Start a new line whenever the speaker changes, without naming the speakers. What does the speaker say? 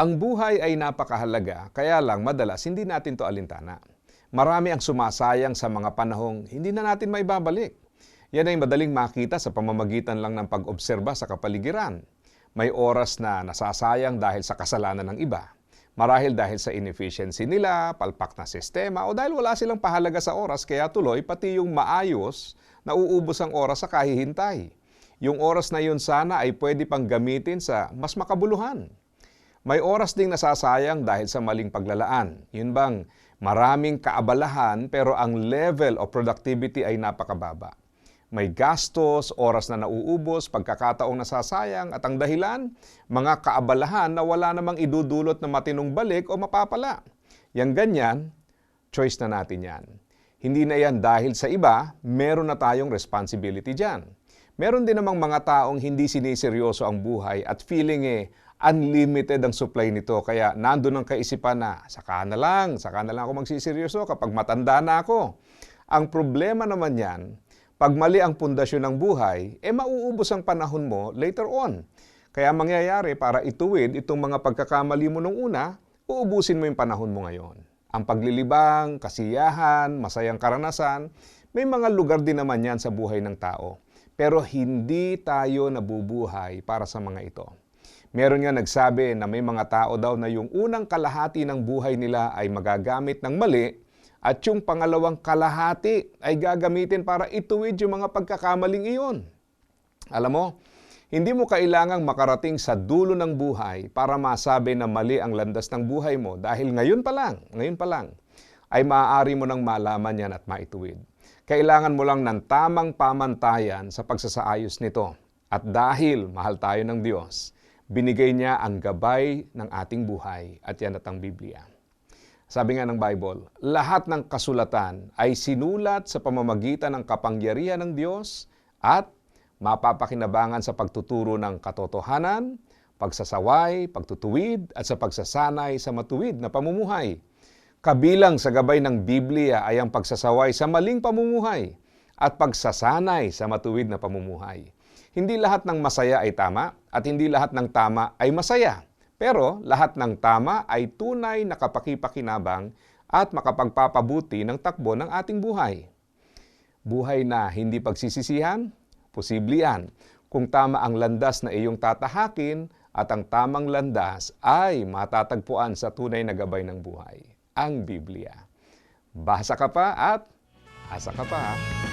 Ang buhay ay napakahalaga, kaya lang madalas hindi natin to alintana. Marami ang sumasayang sa mga panahong hindi na natin maibabalik. Yan ay madaling makita sa pamamagitan lang ng pag-obserba sa kapaligiran. May oras na nasasayang dahil sa kasalanan ng iba. Marahil dahil sa inefficiency nila, palpak na sistema, o dahil wala silang pahalaga sa oras, kaya tuloy pati yung maayos, nauubos ang oras sa kahihintay. Yung oras na yun sana ay pwede pang gamitin sa mas makabuluhan. May oras ding nasasayang dahil sa maling paglalaan. Yun bang maraming kaabalahan pero ang level of productivity ay napakababa. May gastos, oras na nauubos, pagkakataong nasasayang at ang dahilan, mga kaabalahan na wala namang idudulot na matinong balik o mapapala. Yang ganyan, choice na natin yan. Hindi na yan dahil sa iba, meron na tayong responsibility dyan. Meron din namang mga taong hindi siniseryoso ang buhay at feeling eh, unlimited ang supply nito. Kaya nandun ang kaisipan na, saka na lang, saka na lang ako magsiseryoso kapag matanda na ako. Ang problema naman yan, pag mali ang pundasyon ng buhay, eh mauubos ang panahon mo later on. Kaya mangyayari para ituwid itong mga pagkakamali mo nung una, uubusin mo yung panahon mo ngayon. Ang paglilibang, kasiyahan, masayang karanasan, may mga lugar din naman yan sa buhay ng tao. Pero hindi tayo nabubuhay para sa mga ito. Meron nga nagsabi na may mga tao daw na yung unang kalahati ng buhay nila ay magagamit ng mali at yung pangalawang kalahati ay gagamitin para ituwid yung mga pagkakamaling iyon. Alam mo, hindi mo kailangang makarating sa dulo ng buhay para masabi na mali ang landas ng buhay mo dahil ngayon pa lang, ngayon pa lang, ay maaari mo nang malaman yan at maituwid. Kailangan mo lang ng tamang pamantayan sa pagsasaayos nito. At dahil mahal tayo ng Diyos, binigay niya ang gabay ng ating buhay at yan at ang Biblia. Sabi nga ng Bible, lahat ng kasulatan ay sinulat sa pamamagitan ng kapangyarihan ng Diyos at mapapakinabangan sa pagtuturo ng katotohanan, pagsasaway, pagtutuwid at sa pagsasanay sa matuwid na pamumuhay. Kabilang sa gabay ng Biblia ay ang pagsasaway sa maling pamumuhay at pagsasanay sa matuwid na pamumuhay. Hindi lahat ng masaya ay tama at hindi lahat ng tama ay masaya. Pero lahat ng tama ay tunay na kapakipakinabang at makapagpapabuti ng takbo ng ating buhay. Buhay na hindi pagsisisihan? Posible yan. Kung tama ang landas na iyong tatahakin at ang tamang landas ay matatagpuan sa tunay na gabay ng buhay, ang Biblia. Basa ka pa at asa ka pa.